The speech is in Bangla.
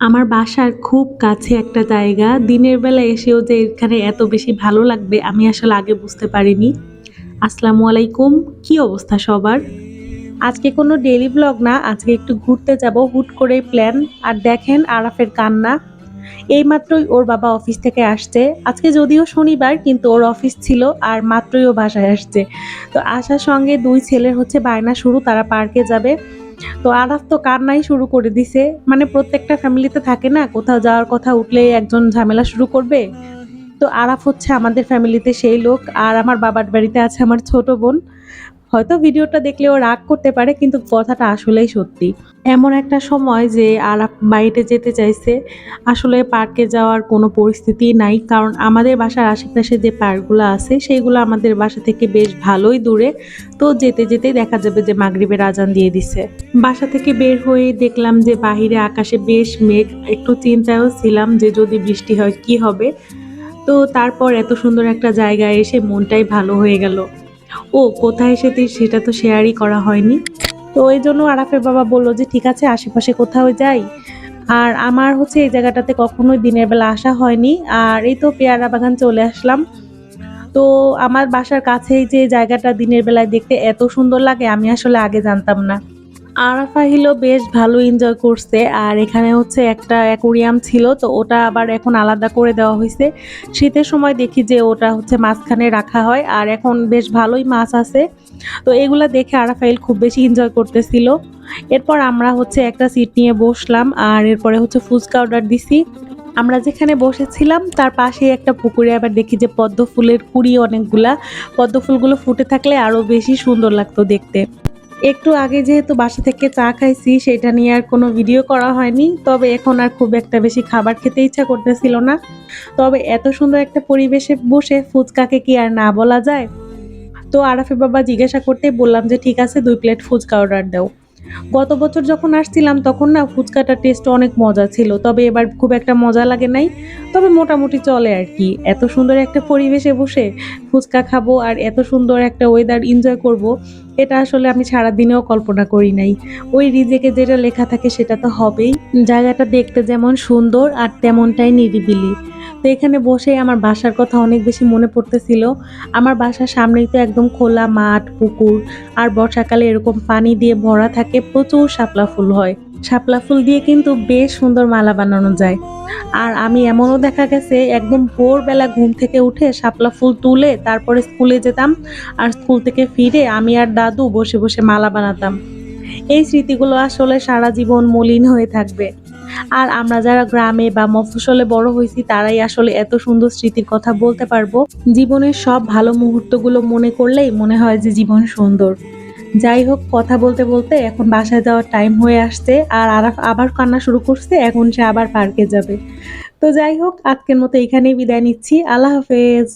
আমার বাসার খুব কাছে একটা জায়গা। দিনের বেলা এসেও যে এখানে এত বেশি ভালো লাগবে আমি আসলে আগে বুঝতে পারিনি। আসসালামু আলাইকুম। কি অবস্থা সবার? আজকে কোনো ডেলি ব্লগ না, আজকে একটু ঘুরতে যাব হুট করেই প্ল্যান। আর দেখেন আরাফের কান্না। এইমাত্রই ওর বাবা অফিস থেকে আসছে। আজকে যদিও শনিবার কিন্তু ওর অফিস ছিল আর মাত্রই ও বাসায় আসছে। তো আসার সঙ্গে দুই ছেলের হচ্ছে বায়না শুরু তারা পার্কে যাবে। তো আরাফ তো কার নাই শুরু করে দিছে। মানে প্রত্যেকটা ফ্যামিলিতে থাকে না, কোথাও যাওয়ার কথা উঠলে একজন ঝামেলা শুরু করবে। তো আরাফ হচ্ছে আমাদের ফ্যামিলিতে সেই লোক, আর আমার বাবার বাড়িতে আছে আমার ছোট বোন। হয়তো ভিডিওটা দেখলে ও রাগ করতে পারে কিন্তু কথাটা আসলেই সত্যি। এমন একটা সময় যে আরাফ বাড়িতে যেতে চাইছে। আসলে পার্কে যাওয়ার কোনো পরিস্থিতি নাই। কারণ আমাদের বাসার আশেপাশে যে পার্কগুলো আছে সেগুলো আমাদের বাসা থেকে বেশ ভালোই দূরে। তো যেতে, যেতেই দেখা যাবে যে মাগরিবের আজান দিয়ে দিছে। বাসা থেকে বের হয়ে দেখলাম যে বাহিরে আকাশে বেশ মেঘ। একটু চিন্তায়ও ছিলাম যে যদি বৃষ্টি হয় কি হবে? তো তারপর এত সুন্দর একটা জায়গায় এসে মনটাই ভালো হয়ে গেল। ও, কোথায় এসেছি সেটা তো শেয়ারই করা হয়নি। তো ওই জন্য আরাফের বাবা বলল যে, ঠিক আছে, আশেপাশে কোথাও যাই। আর আমার হচ্ছে এই জায়গাটাতে কখনোই দিনের বেলা আসা হয়নি। আর এই তো পেয়ারা বাগান চলে আসলাম। তো আমার বাসার কাছেই যে জায়গাটা দিনের বেলায় দেখতে এত সুন্দর লাগে, আমি আসলে আগে জানতাম না। আরাফা হিলো বেশ ভালো এনজয় করছে, আর এখানে হচ্ছে একটা অ্যাকোরিয়াম ছিল, তো ওটা আবার এখন আলাদা করে দেওয়া হয়েছে। শীতের সময় দেখি যে ওটা হচ্ছে মাঝখানে রাখা হয়, আর এখন বেশ ভালোই মাছ আছে। তো এগুলা দেখে আরাফাইল খুব বেশি এনজয় করতেছিল। এরপর আমরা হচ্ছে একটা সিট নিয়ে বসলাম, আর এরপরে হচ্ছে ফুচকা অর্ডার দিছি। আমরা যেখানে বসেছিলাম, তার পাশেই একটা পুকুরে আবার দেখি যে পদ্ম ফুলের কুড়ি অনেকগুলা। পদ্ম ফুলগুলো ফুটে থাকলে আরও বেশি সুন্দর লাগতো দেখতে। একটু আগে যেহেতু বাসা থেকে চা খাইছি, সেটা নিয়ে আর কোনো ভিডিও করা হয়নি। তবে এখন আর খুব একটা বেশি খাবার খেতে ইচ্ছা করতেছিল না। তবে এত সুন্দর একটা পরিবেশে বসে ফুচকাকে কি আর না বলা যায়? তো আরাফে বাবা জিজ্ঞাসা করতে বললাম যে, ঠিক আছে, দুই প্লেট ফুচকা অর্ডার দাও। গত বছর যখন আসছিলাম, তখন না ফুচকাটার টেস্ট অনেক মজা ছিল। তবে এবার খুব একটা মজা লাগে নাই। তবে মোটামুটি চলে আর কি। এত সুন্দর একটা পরিবেশে বসে ফুচকা খাব আর এত সুন্দর একটা ওয়েদার এনজয় করব এটা আসলে আমি সারাদিনেও কল্পনা করি নাই। ওই রিজেকে যেটা লেখা থাকে সেটা তো হবেই। জায়গাটা দেখতে যেমন সুন্দর আর তেমনটাই নিরিবিলি। তো এখানে বসে আমার বাসার কথা অনেক বেশি মনে পড়তেছিল। আমার বাসার সামনেই তো একদম খোলা মাঠ, পুকুর আর বর্ষাকালে এরকম পানি দিয়ে ভরা থাকে, প্রচুর শাপলা ফুল হয়। শাপলা ফুল দিয়ে কিন্তু বেশ সুন্দর মালা বানানো যায়। আর আমি এমনও দেখা গেছে, একদম ভোরবেলা ঘুম থেকে উঠে শাপলা ফুল তুলে তারপরে স্কুলে যেতাম আর স্কুল থেকে ফিরে আমি আর দাদু বসে বসে মালা বানাতাম। এই স্মৃতিগুলো আসলে সারা জীবন মলিন হয়ে থাকবে। আর আমরা যারা গ্রামে বা মফস্বলে বড় হয়েছি, তারাই আসলে এত সুন্দর স্মৃতির কথা বলতে পারব। জীবনের সব ভালো মুহূর্তগুলো মনে করলেই মনে হয় যে জীবন সুন্দর। যাই হোক কথা বলতে বলতে এখন বাসায় যাওয়ার টাইম হয়ে আসছে আর আরাফ আবার কান্না শুরু করছে, এখন সে আবার পার্কে যাবে। তো যাই হোক আজকের মতো এখানেই বিদায় নিচ্ছি। আল্লাহ হাফেজ।